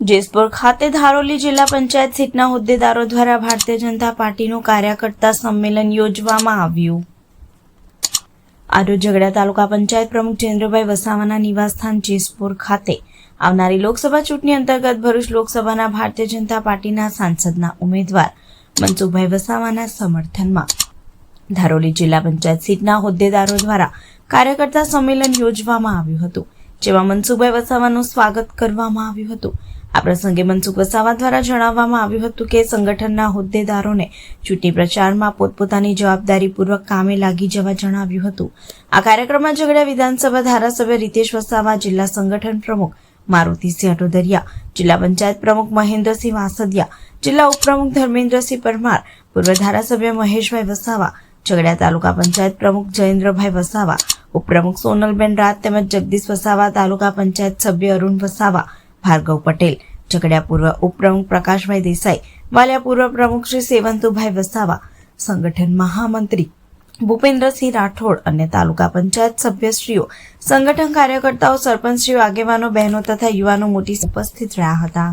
જેસપુર ખાતે ધારોલી જિલ્લા પંચાયત સીટના હોદ્દેદારો દ્વારા ભારતીય જનતા પાર્ટીનું કાર્યકર્તા સંમેલન યોજવામાં આવ્યું. આરો ઝઘડા તાલુકા પંચાયત પ્રમુખ ચંદ્રભાઈ વસાવાના નિવાસસ્થાન જેસપુર ખાતે આવનારી લોકસભા ચૂંટણી અંતર્ગત ભરૂચ લોકસભાના ભારતીય જનતા પાર્ટીના સાંસદના ઉમેદવાર મનસુખભાઈ વસાવાના સમર્થનમાં ધારોલી જિલ્લા પંચાયત સીટના હોદ્દેદારો દ્વારા કાર્યકર્તા સંમેલન યોજવામાં આવ્યું હતું. જેમાં મનસુખભાઈ વસાવાનું સ્વાગત કરવામાં આવ્યું હતું. આ પ્રસંગે મનસુખ વસાવા દ્વારા જણાવવામાં આવ્યું હતું કે સંગઠનના હોદ્દેદારોને ચૂંટણી પ્રચારમાં પોતપોતાની જવાબદારીપૂર્વક કામે લાગી જવા જણાવ્યું હતું. આ કાર્યક્રમમાં ઝઘડા વિધાનસભા ધારાસભ્ય રીતેશ વસાવા, જિલ્લા સંગઠન પ્રમુખ મારુતિસિંહ અટોદરિયા જિલ્લા પંચાયત પ્રમુખ મહેન્દ્રસિંહ વાસદિયા, જિલ્લા ઉપપ્રમુખ ધર્મેન્દ્રસિંહ પરમાર, પૂર્વ ધારાસભ્ય મહેશભાઈ વસાવા ઝઘડા તાલુકા પંચાયત પ્રમુખ જયેન્દ્રભાઈ વસાવા, ઉપપ્રમુખ સોનલબેન રાત તેમજ જગદીશ વસાવા, તાલુકા પંચાયત સભ્ય અરુણ વસાવા, ભાર્ગવ પટેલ ઝઘડા પૂર્વ ઉપપ્રમુખ પ્રકાશભાઈ દેસાઈ, વાલિયા પૂર્વ પ્રમુખ શ્રી સેવંતુભાઈ વસાવા, સંગઠન મહામંત્રી ભૂપેન્દ્રસિંહ રાઠોડ અને તાલુકા પંચાયત સભ્યશ્રીઓ, સંગઠન કાર્યકર્તાઓ, સરપંચશ્રીઓ, આગેવાનો, બહેનો તથા યુવાનો મોટી ઉપસ્થિત રહ્યા હતા.